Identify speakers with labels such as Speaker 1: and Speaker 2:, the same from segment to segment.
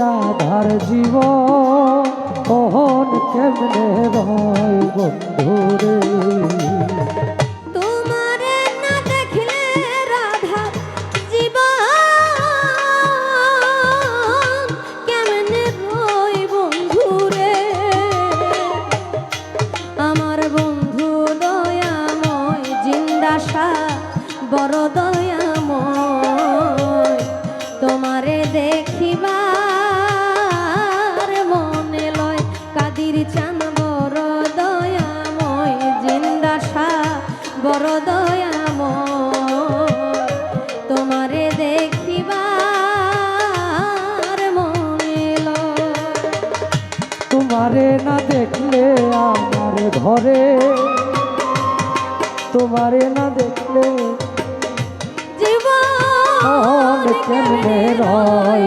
Speaker 1: রাধার জীব ওহন কেমনে রয় বন্ধুরে?
Speaker 2: চান বড় দয়াময় জিন্দাসা বড় দয়াময় তোমারে দেখিবার মনে লয়
Speaker 1: তোমারে না দেখলে আমার ঘরে তোমারে না দেখলে
Speaker 2: জীবন
Speaker 1: কেমনে রয়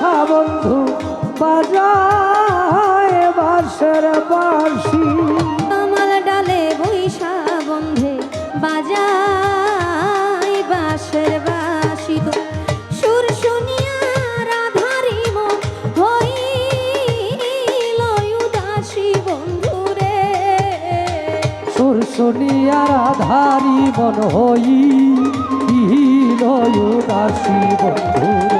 Speaker 2: বৈশা বন্ধু
Speaker 1: বাজায় বাঁশের বাঁশি।
Speaker 2: তমাল ডালে বৈশা বন্ধে বাজাই বাঁশের বাঁশি সুর শুনিয়া রাধারি মন হইল উদাসী বন্ধুরে
Speaker 1: সুর শুনিয়া রাধারি মন হই দাসী বন্ধুরে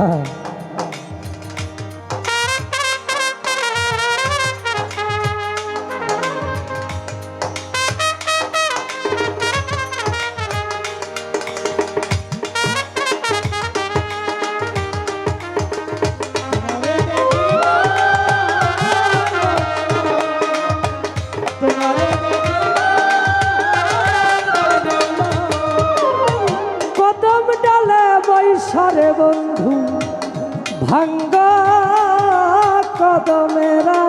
Speaker 2: 哈 哈 বন্ধু
Speaker 1: ভাঙ্গ কদমেরা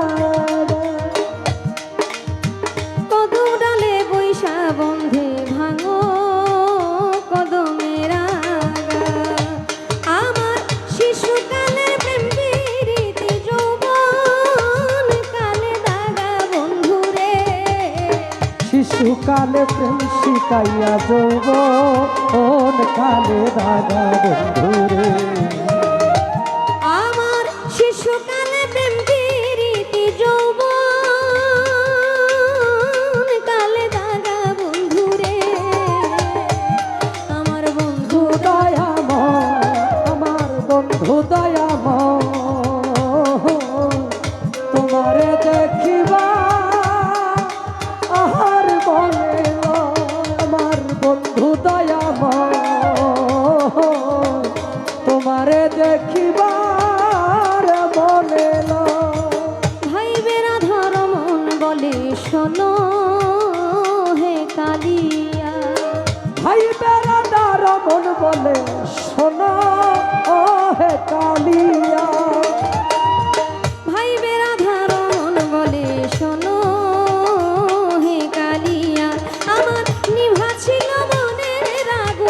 Speaker 1: শিকাইয়া যৌব ওন কালে দাদা বন্ধুরে।
Speaker 2: আমার শিশুকালে প্রেম প্রীতি যৌবন কালে দাগা বন্ধুরে। আমার বন্ধু
Speaker 1: দয়াময় আমার বন্ধু দয়াময় বন্ধু দয়াম তোমারে দেখিবার মনে
Speaker 2: ভাই বেড়া ধর মন বলে শোনো হে কালিয়া।
Speaker 1: ভাই
Speaker 2: বেড়া ধর মন বলে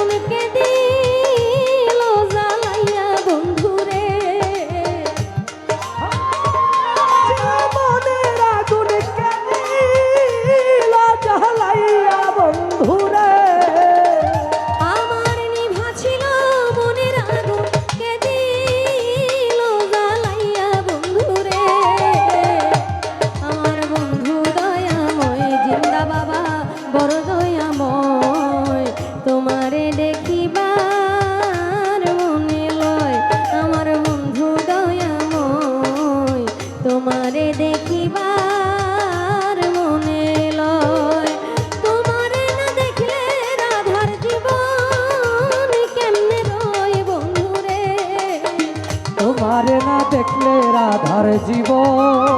Speaker 2: তুমি কেঁদে রাধার জীবন।